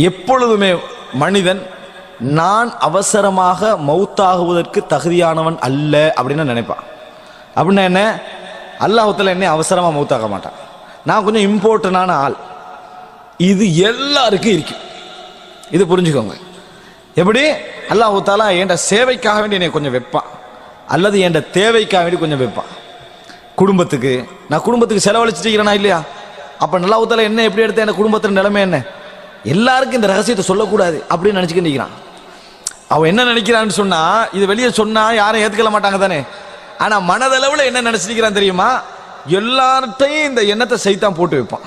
எப்பொழுதுமே மனிதன் நான் அவசரமாக மௌத்தாகுவதற்கு தகுதியானவன் அல்ல அப்படின்னு நினைப்பான். அப்படின்னா என்ன? அல்லாஹத்தில் என்னை அவசரமாக மௌத்தாக மாட்டான். நான் கொஞ்சம் இம்பார்ட்டண்டான ஆள். இது எல்லாருக்கும் இருக்கு. இது புரிஞ்சுக்கோங்க. எப்படி? அல்லாஹு தாலா என் சேவைக்காக வேண்டி என்னை கொஞ்சம் வைப்பான். அல்லது என் தேவைக்காக வேண்டி கொஞ்சம் வைப்பான். குடும்பத்துக்கு. நான் குடும்பத்துக்கு செலவழிச்சிருக்கிறேனா இல்லையா? அப்போ நல்லாவுத்தால என்ன எப்படி எடுத்த என் குடும்பத்தின் நிலைமை என்ன? எல்லாருக்கும் இந்த ரகசியத்தை சொல்லக்கூடாது அப்படின்னு நினச்சிக்கிட்டு நிற்கிறான் அவன் என்ன நினைக்கிறான்னு சொன்னா இது வெளியே சொன்னா யாரும் ஏற்றுக்கல மாட்டாங்க தானே. ஆனா மனதளவில் என்ன நினைச்சிருக்கிறான் தெரியுமா? எல்லார்ட்டையும் இந்த எண்ணத்தை சைத்தான் போட்டு வைப்பான்.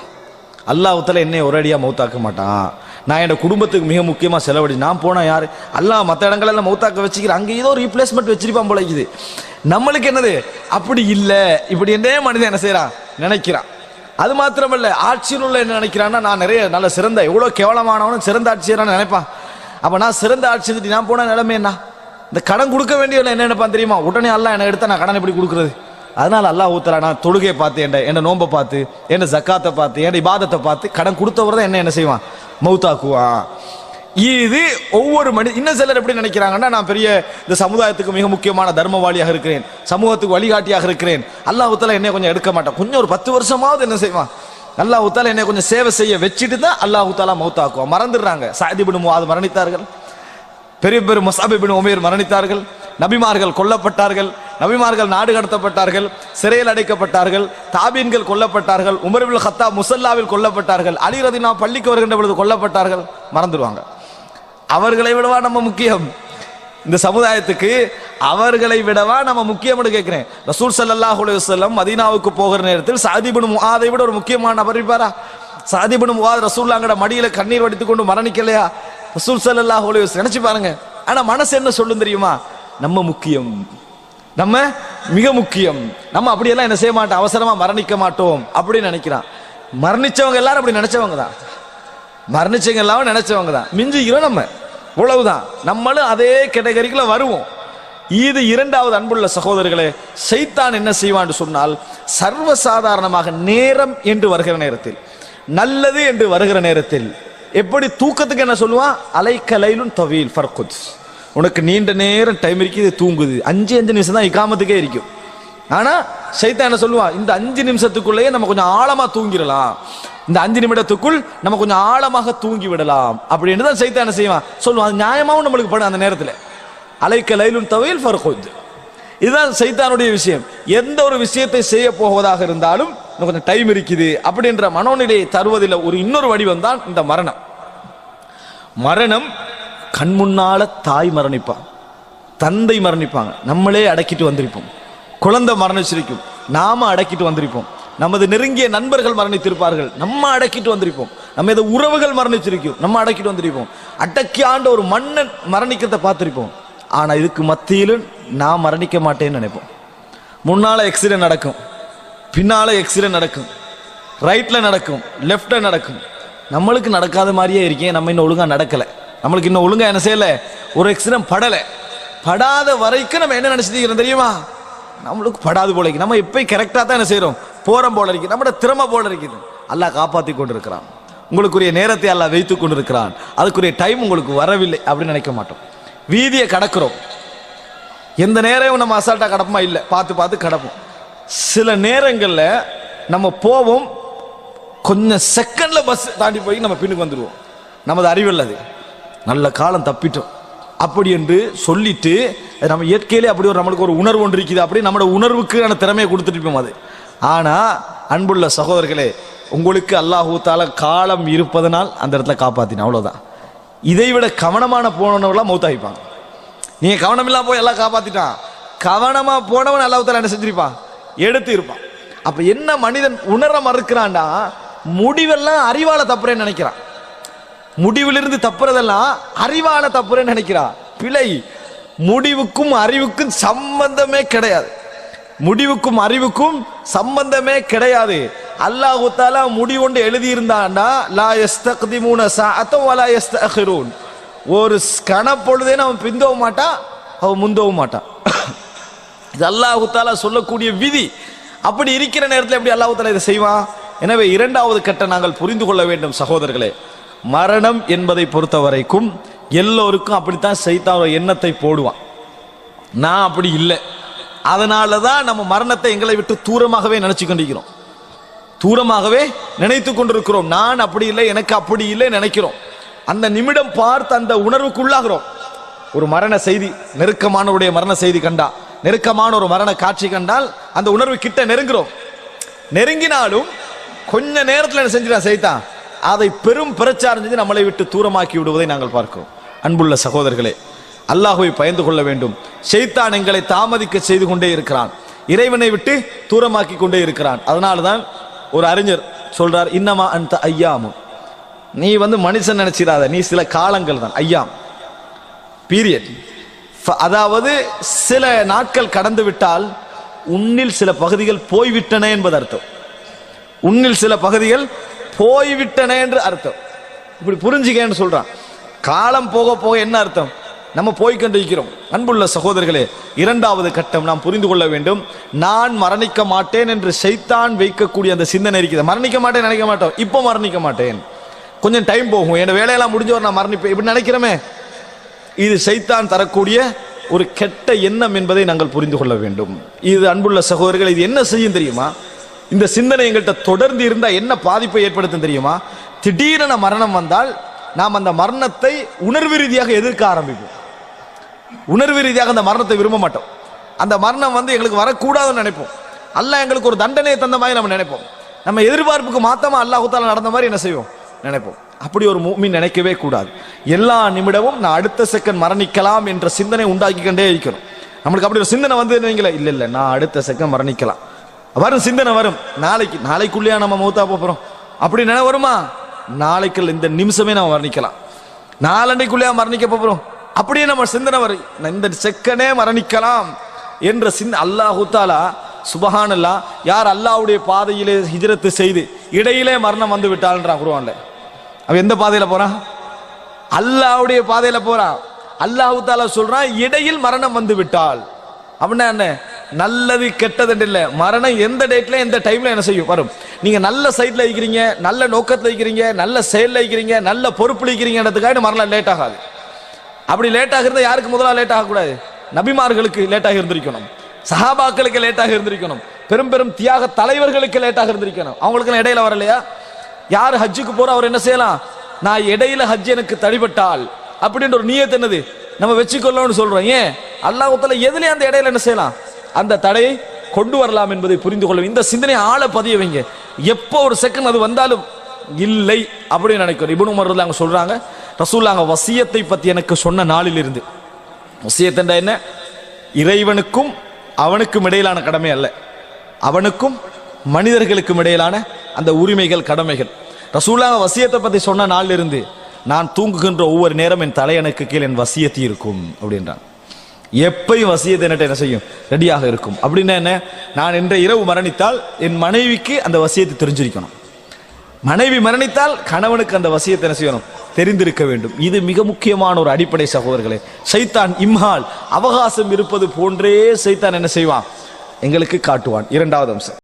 அல்லாஹத்தில் என்னை ஒரேடியாக மௌத்தாக்க மாட்டான். நான் என் குடும்பத்துக்கு மிக முக்கியமாக செலவழி நான் போனால் யார்? அல்லாஹ் மற்ற இடங்களெல்லாம் மௌத்தாக்க வச்சுக்கிறேன். அங்கே ஏதோ ரீப்ளேஸ்மெண்ட் வச்சிருப்பான் போல இருக்குது. நம்மளுக்கு என்னது? அப்படி இல்லை. இப்படி என்னே மனிதன் என்ன செய்கிறான் நினைக்கிறான். அது மாத்திரமல்ல ஆட்சியில் உள்ள என்ன நினைக்கிறான்னா நான் நிறைய நல்ல சிறந்த எவ்வளோ கேவலமானவனும் சிறந்த ஆட்சியரான நினைப்பான். அப்போ நான் சிறந்த ஆட்சி நான் போன நிலைமை என்ன? இந்த கடன் கொடுக்க வேண்டியவன் என்ன நினைப்பான் தெரியுமா? உடனே அல்லாஹ் என்ன எடுத்தால் நான் கடன் எப்படி கொடுக்குறது? அதனால் அல்லாஹ் ஊத்தலா நான் தொழுகையை பார்த்து என்ன என்ன நோன்பை பார்த்து என்ன ஜக்காத்தை பார்த்து என்ன இபாதத்தை பார்த்து கடன் கொடுத்தவர் தான் என்ன என்ன செய்வான்? மௌத்தாக்குவான். இது ஒவ்வொரு மனி இன்னும் சிலர் எப்படி நினைக்கிறாங்கன்னா நான் பெரிய இந்த சமுதாயத்துக்கு மிக முக்கியமான தர்மவாளியாக இருக்கிறேன் சமூகத்துக்கு வழிகாட்டியாக இருக்கிறேன். அல்லாஹுத்தால என்னை கொஞ்சம் எடுக்க மாட்டேன். கொஞ்சம் ஒரு பத்து வருஷமாவது என்ன செய்வான்? அல்லாஹுத்தால என்னை கொஞ்சம் சேவை செய்ய வச்சுட்டு தான் அல்லாஹுத்தாலா மௌத்தாக்குவான். மறந்துடுறாங்க. சாதிபின் அது மரணித்தார்கள். பெரிய பெரும் மசாபிபின் உமேர் மரணித்தார்கள். நபிமார்கள் கொல்லப்பட்டார்கள். நபிமார்கள் நாடு கடத்தப்பட்டார்கள். சிறையில் அடைக்கப்பட்டார்கள். தாபீன்கள் கொல்லப்பட்டார்கள். உமர்வில் ஹத்தா முசல்லாவில் கொல்லப்பட்டார்கள். அலிரதினா பள்ளிக்கு வருகின்ற பொழுது கொல்லப்பட்டார்கள். மறந்துடுவாங்க. அவர்களை விடவா நம்ம முக்கியம்? இந்த சமுதாயத்துக்கு அவர்களை விடவா நம்ம முக்கியம் கேட்கிறேன் ரசூல் சல்லாஹ் அலைஹி மதீனாவுக்கு போகிற நேரத்தில் சாதிபின் அதை விட ஒரு முக்கியமான நபர் இருப்பாரா? சாதிபின் முஆத் ரசூல்லாங்கட மடியில கண்ணீர் வடித்துக் கொண்டு மரணிக்கலையா? ரசூல் சல்லாஹ் அலைஹி நினைச்சு பாருங்க. ஆனா மனசு என்ன சொல்லும் தெரியுமா? நம்ம முக்கியம். நம்ம மிக முக்கியம். நம்ம அப்படியெல்லாம் என்ன செய்ய மாட்டோம்? அவசரமா மரணிக்க மாட்டோம் அப்படின்னு நினைக்கிறான். மரணிச்சவங்க எல்லாரும் அப்படி நினைச்சவங்க தான். மரணிச்சவங்க எல்லாம் நினைச்சவங்க தான். மிஞ்சிக்கிறோம் நம்ம. இவ்வளவுதான். நம்மளும் அதே கேட்டகரிக்குள்ள வருவோம். இது இரண்டாவது அன்புள்ள சகோதரர்களே சைத்தான் என்ன செய்வான்னு சொன்னால் சர்வசாதாரணமாக நேரம் என்று வருகிற நேரத்தில் நல்லது என்று வருகிற நேரத்தில் எப்படி தூக்கத்துக்கு என்ன சொல்லுவான்? அலைக்கலைலும் தவியில் ஃபர்குத். உனக்கு நீண்ட நேரம் டைம் இருக்குது தூங்குது. அஞ்சு அஞ்சு நிமிஷம் தான் இக்காமத்துக்கே இருக்கும். ஆனால் சைத்தான் என்ன சொல்லுவான்? இந்த அஞ்சு நிமிஷத்துக்குள்ளேயே நம்ம கொஞ்சம் ஆழமாக தூங்கிடலாம். இந்த அஞ்சு நிமிடத்துக்குள் நம்ம கொஞ்சம் ஆழமாக தூங்கி விடலாம் அப்படின்னு தான் சைத்தா என்ன செய்வான்? சொல்லுவான் அது நியாயமாகவும் நம்மளுக்கு படும் அந்த நேரத்தில். அலைக்க லைலும் தவையில் ஃபர்குத். இதுதான் சைத்தானுடைய விஷயம். எந்த ஒரு விஷயத்தை செய்ய போவதாக இருந்தாலும் கொஞ்சம் டைம் இருக்குது அப்படின்ற மனோநிலையை தருவதில் ஒரு இன்னொரு வடிவம் தான் இந்த மரணம். மரணம் கண் முன்னால தாய் மரணிப்பான். தந்தை மரணிப்பாங்க. நம்மளே அடக்கிட்டு வந்திருப்போம். குழந்தை மரணிச்சிருக்கும். நாம அடக்கிட்டு வந்திருப்போம். நமது நெருங்கிய நண்பர்கள் மரணித்திருப்பார்கள். நம்ம அடக்கிட்டு வந்திருப்போம். நம்ம ஏதோ உறவுகள் மரணிச்சிருக்கோம். நம்ம அடக்கிட்டு வந்திருப்போம். அடக்கி ஆண்ட ஒரு மன்னன் மரணிக்கிறத பார்த்துருப்போம். ஆனால் இதுக்கு மத்தியிலும் நான் மரணிக்க மாட்டேன்னு நினைப்போம். முன்னால் எக்ஸிடென்ட் நடக்கும். பின்னால் எக்ஸிடென்ட் நடக்கும். ரைட்டில் நடக்கும். லெஃப்டில் நடக்கும். நம்மளுக்கு நடக்காத மாதிரியே இருக்கேன். நம்ம இன்னும் ஒழுங்காக நடக்கலை. நம்மளுக்கு இன்னும் ஒழுங்காக என்ன செய்யலை? ஒரு எக்ஸிடென்ட் படலை. படாத வரைக்கும் நம்ம என்ன நினைச்சிருக்கிறோம் தெரியுமா? நம்மளுக்கு படாது போலைக்கு. நம்ம எப்பயும் கரெக்டாக தான் என்ன செய்கிறோம் போரம் போல இருக்குது நம்மளோட திறமை போல இருக்குது. அல்லாஹ் காப்பாற்றி கொண்டிருக்கிறான் உங்களுக்குரிய நேரத்தை எல்லாம் வைத்து கொண்டிருக்கிறான். அதுக்குரிய டைம் உங்களுக்கு வரவில்லை அப்படின்னு நினைக்க மாட்டோம். வீதியை கடக்கிறோம். எந்த நேரம் நம்ம அசால்ட்டாக கடப்போமா? இல்லை. பார்த்து பார்த்து கடப்போம். சில நேரங்களில் நம்ம போவோம். கொஞ்சம் செகண்டில் பஸ் தாண்டி போய் நம்ம பின்னுக்கு வந்துடுவோம். நமது அறிவில் அது நல்ல காலம் தப்பிட்டோம். அப்படி என்று சொல்லிட்டு அது நம்ம இயற்கையிலே அப்படி ஒரு நம்மளுக்கு ஒரு உணர்வு ஒன்று இருக்குது. அப்படி நம்மளோட உணர்வுக்கான திறமையை கொடுத்துட்டு இருப்போம் அது. ஆனால் அன்புள்ள சகோதரர்களே உங்களுக்கு அல்லாஹூத்தால காலம் இருப்பதனால் அந்த இடத்துல காப்பாத்தின அவ்வளோதான் இதை விட கவனமான போனவங்களாம் மௌத்தாகிப்பாங்க நீங்கள் கவனம் போய் எல்லாம் காப்பாத்திட்டான். கவனமாக போனவன் அல்லாஹூத்தால என்ன செஞ்சிருப்பான்? எடுத்து இருப்பான். அப்போ என்ன மனிதன் உணர மறுக்கிறான்டா முடிவெல்லாம் அறிவால தப்புறேன்னு நினைக்கிறான். முடிவிலிருந்து தப்புறதெல்லாம் அறிவால தப்புறேன்னு நினைக்கிறான். பிழை. முடிவுக்கும் அறிவுக்கும் சம்பந்தமே கிடையாது. முடிவுக்கும் அறிவுக்கும் சம்பந்தமே கிடையாது. அல்லாஹு தாலா முடிவொண்டு எழுதியிருந்தாண்டா லா யஸ்தக்திமூன சாத்தம் வலா யஸ்தஅഖിറூன் ஒரு கணப்பொழுதே அவன் பிந்தவும் மாட்டான் அவன் முந்தவும் மாட்டான். இது அல்லாஹு தாலா சொல்லக்கூடிய விதி. அப்படி இருக்கிற நேரத்தில் எப்படி அல்லாஹு தாலா இதை செய்வான்? எனவே இரண்டாவது கட்ட நாங்கள் புரிந்து கொள்ள வேண்டும் சகோதரர்களே. மரணம் என்பதை பொறுத்த வரைக்கும் எல்லோருக்கும் அப்படித்தான் சைத்தான் எண்ணத்தை போடுவான். நான் அப்படி இல்லை. அதனால தான் நம்ம மரணத்தை எங்களை விட்டு தூரமாகவே நினைச்சு கொண்டிருக்கிறோம் தூரமாகவே நினைத்து கொண்டிருக்கிறோம். நான் அப்படி இல்லை எனக்கு அப்படி இல்லை நினைக்கிறோம். அந்த நிமிடம் பார்த்து அந்த உணர்வுக்குள்ளாகிறோம். ஒரு மரண செய்தி நெருக்கமானவருடைய மரண செய்தி கண்டா. நெருக்கமான ஒரு மரண காட்சி கண்டால் அந்த உணர்வு கிட்ட நெருங்குறோம். நெருங்கினாலும் கொஞ்ச நேரத்தில் என்ன செஞ்சிடான் செய்தான் அதை பெரும் பிரச்சாரம் செஞ்சு நம்மளை விட்டு தூரமாக்கி விடுவதை நாங்கள் பார்க்கிறோம். அன்புள்ள சகோதரர்களே அல்லாஹுவை பயந்து கொள்ள வேண்டும். ஷெய்தான் எங்களை தாமதிக்க செய்து கொண்டே இருக்கிறான். இறைவனை விட்டு தூரமாக்கி கொண்டே இருக்கிறான். அதனால்தான் ஒரு அறிஞர் சொல்றார் இன்னமா அந்த ஐயாமும் நீ வந்து மனுஷன் நினைச்சிடாத. நீ சில காலங்கள் தான். ஐயாம். பீரியட் அதாவது சில நாட்கள் கடந்து விட்டால் உன்னில் சில பகுதிகள் போய்விட்டன என்பது அர்த்தம். உன்னில் சில பகுதிகள் போய்விட்டன என்று அர்த்தம். இப்படி புரிஞ்சுக்கன்னு சொல்றான். காலம் போக போக என்ன அர்த்தம்? நம்ம போய்கொண்டிருக்கிறோம் அன்புள்ள சகோதரர்களே இரண்டாவது கட்டம் நாம் புரிந்து கொள்ள வேண்டும். நான் மரணிக்க மாட்டேன் என்று சைத்தான் வைக்கக்கூடிய அந்த சிந்தனை இருக்குது. மரணிக்க மாட்டேன் நினைக்க மாட்டோம். இப்போ மரணிக்க மாட்டேன். கொஞ்சம் டைம் போகும். என் வேலையெல்லாம் முடிஞ்சவர் நான் மரணிப்பேன். இப்படி நினைக்கிறோமே? இது சைத்தான் தரக்கூடிய ஒரு கெட்ட எண்ணம் என்பதை நாங்கள் புரிந்து கொள்ள வேண்டும். இது அன்புள்ள சகோதரர்கள் இது என்ன செய்யும் தெரியுமா? இந்த சிந்தனை எங்கள்கிட்ட தொடர்ந்து இருந்தால் என்ன பாதிப்பை ஏற்படுத்தும் தெரியுமா? திடீரென மரணம் வந்தால் நாம் அந்த மரணத்தை உணர்வு ரீதியாக எதிர்க்க ஆரம்பிப்போம். உணர்வு ரீதியாக அந்த மரணத்தை விரும்ப மாட்டோம். அந்த மரணம் வந்து எங்களுக்கு வரக்கூடாதுன்னு நினைப்போம். அல்ல எங்களுக்கு ஒரு தண்டனையை தந்த மாதிரி நம்ம நினைப்போம். நம்ம எதிர்பார்ப்புக்கு மாத்தமா அல்லாஹுத்தால நடந்த மாதிரி என்ன செய்வோம்? நினைப்போம். அப்படி ஒரு மூமி நினைக்கவே கூடாது. எல்லா நிமிடமும் நான் அடுத்த செகண்ட் மரணிக்கலாம் என்ற சிந்தனை உண்டாக்கி கொண்டே இருக்கிறோம். நம்மளுக்கு அப்படி ஒரு சிந்தனை வந்து நீங்களே இல்லை இல்லை நான் அடுத்த செகண்ட் மரணிக்கலாம். வரும் சிந்தனை வரும். நாளைக்கு நாளைக்குள்ளேயா நம்ம மௌத்தா போறோம்? அப்படி நினை வருமா? நாளைக்கு இந்த நிமிஷமே நம்ம மரணிக்கலாம். நாலண்டைக்குள்ளேயா மரணிக்க போறோம்? அப்படியே நம்ம சிந்தனை வரும் இந்த செக்கனே மரணிக்கலாம் என்ற சிந்த அல்லாஹு தாலா சுபஹானல்லா யார் அல்லாஹுடைய பாதையிலே ஹிஜரத்து செய்து இடையிலே மரணம் வந்து விட்டாள்ன்றான் குருவான்ல அவன் எந்த பாதையில் போறான்? அல்லாஹ்வுடைய பாதையில் போறான். அல்லாஹு தாலா சொல்றான் இடையில் மரணம் வந்து விட்டால் அப்படின்னா என்ன? நல்லது கெட்டது இல்லை. மரணம் எந்த டேட்ல எந்த டைம்ல என்ன செய்யும்? வரும். நீங்க நல்ல சைட்ல இருக்கிறீங்க நல்ல நோக்கத்தில் இருக்கிறீங்க நல்ல செயலில் இருக்கிறீங்க நல்ல பொறுப்பு இருக்கிறீங்கன்றதுக்காக மரணம் லேட் ஆகாது. அப்படி லேட் ஆகிறது யாருக்கு முதலாக லேட் ஆகக்கூடாது? நபிமார்களுக்கு லேட்டாக இருந்திருக்கணும். சஹாபாக்களுக்கு லேட்டாக இருந்திருக்கணும். பெரும் பெரும் தியாக தலைவர்களுக்கு லேட்டாக இருந்திருக்கணும். அவங்களுக்கு இடையில வரலையா? யார் ஹஜ்ஜுக்கு போற அவர் என்ன செய்யலாம்? நான் இடையில ஹஜ் எனக்கு தடிபட்டால். அப்படின்ற ஒரு நீயத்து என்னது? நம்ம வச்சுக்கொள்ளணும்னு சொல்றோம். ஏன்? அல்லாஹத்துல எதுலேயே அந்த இடையில என்ன செய்யலாம்? அந்த தடையை கொண்டு வரலாம் என்பதை புரிந்து கொள்ளும் இந்த சிந்தனை ஆளை பதிய வைங்க. எப்போ ஒரு செகண்ட் அது வந்தாலும் இல்லை அப்படின்னு நினைக்கிறோம் இபுனு உமர் அவங்க சொல்றாங்க. ரசூல்லாங்க வசியத்தை பத்தி எனக்கு சொன்ன நாளில் இருந்து வசியத்தண்டா என்ன? இறைவனுக்கும் அவனுக்கும் இடையிலான கடமை அல்ல. அவனுக்கும் மனிதர்களுக்கும் இடையிலான அந்த உரிமைகள் கடமைகள். ரசூலாங்க வசியத்தை பத்தி சொன்ன நாளில் இருந்து நான் தூங்குகின்ற ஒவ்வொரு நேரம் என் தலையணுக்கு கீழ் என் வசியத்தி இருக்கும் அப்படின்றான். எப்பையும் வசியத்தை என்கிட்ட என்ன செய்யும்? ரெடியாக இருக்கும். அப்படின்னா என்ன? நான் என்ற இரவு மரணித்தால் என் மனைவிக்கு அந்த வசியத்தை தெரிஞ்சிருக்கணும். மனைவி மரணித்தால் கணவனுக்கு அந்த வசியத்தை என்ன செய்யணும்? தெரிந்திருக்க வேண்டும். இது மிக முக்கியமான ஒரு அடிப்படை சகோதரர்களே. சைத்தான் இம்ஹால். அவகாசம் இருப்பது போன்றே சைத்தான் என்ன செய்வான்? எங்களுக்கு காட்டுவான். இரண்டாவது அம்சம்.